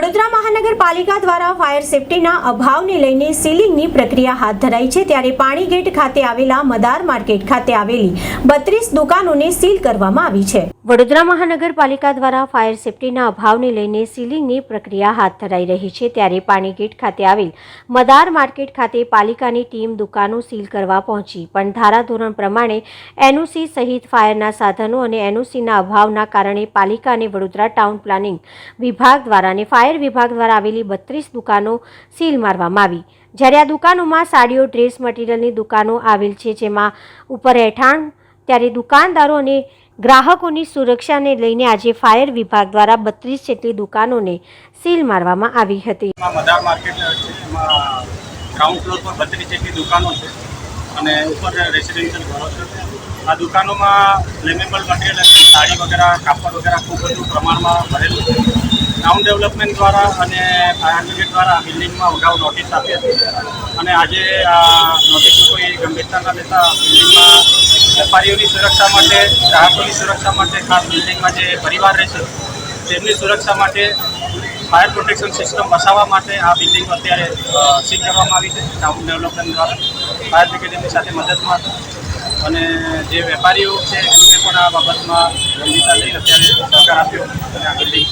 વડોદરા મહાનગરપાલિકા દ્વારા ફાયર સેફટીના અભાવને લઈને સીલિંગની પ્રક્રિયા હાથ ધરાઈ છે, ત્યારે પાણી ગેટ ખાતે આવેલા મદાર માર્કેટ ખાતે આવેલી બત્રીસ દુકાનોને સીલ કરવામાં આવી છે. વડોદરા મહાનગરપાલિકા દ્વારા ફાયર સેફટીના અભાવને લઈને સીલિંગની પ્રક્રિયા હાથ ધરાઈ રહી છે, ત્યારે પાણી ગેટ ખાતે આવેલ મદાર માર્કેટ ખાતે પાલિકાની ટીમ દુકાનો સીલ કરવા પહોંચી, પણ ધારાધોરણ પ્રમાણે એનઓસી સહિત ફાયરના સાધનો અને એનઓસીના અભાવના કારણે પાલિકા અને વડોદરા ટાઉન પ્લાનિંગ વિભાગ દ્વારા અને ફાયર વિભાગ દ્વારા આવેલી બત્રીસ દુકાનો સીલ મારવામાં આવી. જ્યારે આ દુકાનોમાં સાડીઓ, ડ્રેસ, મટીરિયલની દુકાનો આવેલ છે, જેમાં ઉપર રહેઠાણ ત્યારે દુકાનદારો અને ગ્રાહકોની સુરક્ષાને લઈને આજે ફાયર વિભાગ દ્વારા બત્રીસ જેટલી દુકાનોને સીલ મારવામાં આવી હતી. ગ્રાઉન્ડ ફ્લોર પર બત્રીસ જેટલી દુકાનો છે અને ઉપર રેસિડેન્શિયલ ઘરો છે. આ દુકાનોમાં ફ્લેમેબલ મટીરિયલ સાડી વગેરે, કાપડ વગેરે ખૂબ બધું પ્રમાણમાં ભરેલું છે. ટાઉન ડેવલપમેન્ટ દ્વારા અને ફાયર બ્રિગેડ દ્વારા આ બિલ્ડિંગમાં અગાઉ નોટિસ આપી હતી. અને આજે આ નોટિસનું કોઈ ગંભીરતા લેતા બિલ્ડિંગમાં વેપારીઓની સુરક્ષા માટે, ગ્રાહકોની સુરક્ષા માટે ખાસ બિલ્ડિંગમાં જે પરિવાર રહેશે તેમની સુરક્ષા માટે ફાયર પ્રોટેક્શન સિસ્ટમ વસાવવા માટે આ બિલ્ડિંગ અત્યારે સીલ કરવામાં આવી છે ટાઉન ડેવલપમેન્ટ દ્વારા. ફાયર બ્રિગેડ એમની સાથે મદદમાં હતા. અને જે વેપારીઓ છે, એમને પણ આ બાબતમાં ગંભીરતા લઈ અત્યારે સહકાર આપ્યો અને આ બિલ્ડિંગ